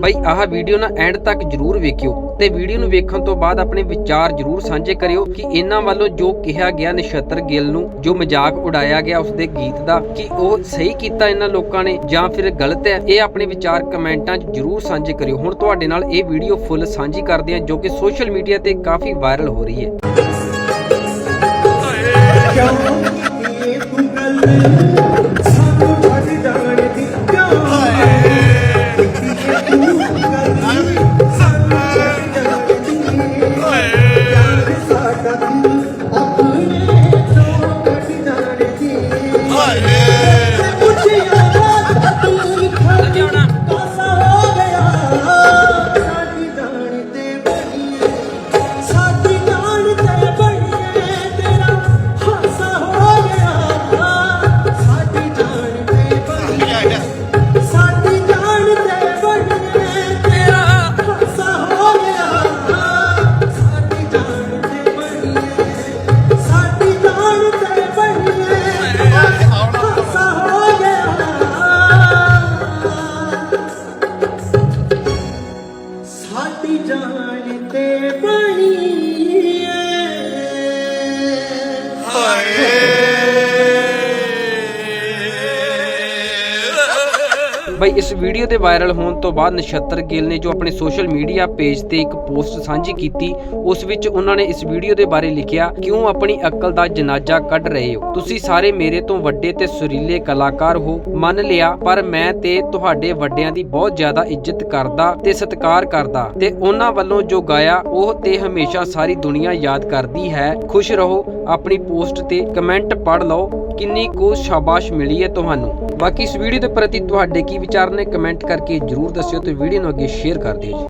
ਬਈ, ਆਹ ਵੀਡੀਓ ਨਾ ਐਂਡ ਤੱਕ ਜਰੂਰ ਵੇਖਿਓ ਤੇ ਵੀਡੀਓ ਨੂੰ ਵੇਖਣ ਤੋਂ ਬਾਅਦ ਆਪਣੇ ਵਿਚਾਰ ਜਰੂਰ ਸਾਂਝੇ ਕਰਿਓ ਕਿ ਇਹਨਾਂ ਵੱਲੋਂ ਜੋ ਕਿਹਾ ਗਿਆ ਨਛੱਤਰ ਗਿੱਲ ਨੂੰ, ਜੋ ਮਜ਼ਾਕ ਉਡਾਇਆ ਗਿਆ ਉਸਦੇ ਗੀਤ ਦਾ, ਕਿ ਉਹ ਸਹੀ ਕੀਤਾ ਇਹਨਾਂ ਲੋਕਾਂ ਨੇ ਜਾਂ ਫਿਰ ਗਲਤ ਹੈ, ਇਹ ਆਪਣੇ ਵਿਚਾਰ ਕਮੈਂਟਾਂ 'ਚ ਜਰੂਰ ਸਾਂਝੇ ਕਰਿਓ। ਹੁਣ ਤੁਹਾਡੇ ਨਾਲ ਇਹ ਵੀਡੀਓ ਫੁੱਲ ਸਾਂਝੀ ਕਰਦੇ ਹਾਂ, ਜੋ ਕਿ ਸੋਸ਼ਲ ਮੀਡੀਆ ਤੇ ਕਾਫੀ ਵਾਇਰਲ ਹੋ ਰਹੀ ਹੈ। হাতে জানতে পারি ਬਈ, ਇਸ ਵੀਡੀਓ ਦੇ ਵਾਇਰਲ ਹੋਣ ਤੋਂ ਬਾਅਦ ਨਛੱਤਰ ਗਿੱਲ ਨੇ ਜੋ ਆਪਣੇ ਸੋਸ਼ਲ ਮੀਡੀਆ ਪੇਜ ਤੇ ਇੱਕ ਪੋਸਟ ਸਾਂਝੀ ਕੀਤੀ, ਉਸ ਵਿੱਚ ਉਹਨਾਂ ਨੇ ਇਸ ਵੀਡੀਓ ਦੇ ਬਾਰੇ ਲਿਖਿਆ, ਕਿਉਂ ਆਪਣੀ ਅਕਲ ਦਾ ਜਨਾਜ਼ਾ ਕੱਢ ਰਹੇ ਹੋ? ਤੁਸੀਂ ਸਾਰੇ ਮੇਰੇ ਤੋਂ ਵੱਡੇ ਤੇ ਸੁਰੀਲੇ ਕਲਾਕਾਰ ਹੋ, ਮੰਨ ਲਿਆ, ਪਰ ਮੈਂ ਤੇ ਤੁਹਾਡੇ ਵੱਡਿਆਂ ਦੀ ਬਹੁਤ ਜ਼ਿਆਦਾ ਇੱਜ਼ਤ ਕਰਦਾ ਤੇ ਸਤਿਕਾਰ ਕਰਦਾ ਤੇ ਉਹਨਾਂ ਵੱਲੋਂ ਜੋ ਗਾਇਆ, ਉਹ ਤੇ ਹਮੇਸ਼ਾ ਸਾਰੀ ਦੁਨੀਆ ਯਾਦ ਕਰਦੀ ਹੈ। ਖੁਸ਼ ਰਹੋ, ਆਪਣੀ ਪੋਸਟ ਤੇ ਕਮੈਂਟ ਪੜ੍ਹ ਲਓ। ਕਿੰਨੀ ਕੁ ਸ਼ਾਬਾਸ਼ ਮਿਲੀ ਹੈ ਤੁਹਾਨੂੰ? ਬਾਕੀ ਇਸ ਵੀਡੀਓ ਦੇ ਪ੍ਰਤੀ ਤੁਹਾਡੇ ਕੀ ਵਿਚਾਰ ਨੇ, ਕਮੈਂਟ ਕਰਕੇ ਜਰੂਰ ਦੱਸਿਓ ਤੇ ਵੀਡੀਓ ਨੂੰ ਅੱਗੇ ਸ਼ੇਅਰ ਕਰ ਦਿਓ ਜੀ।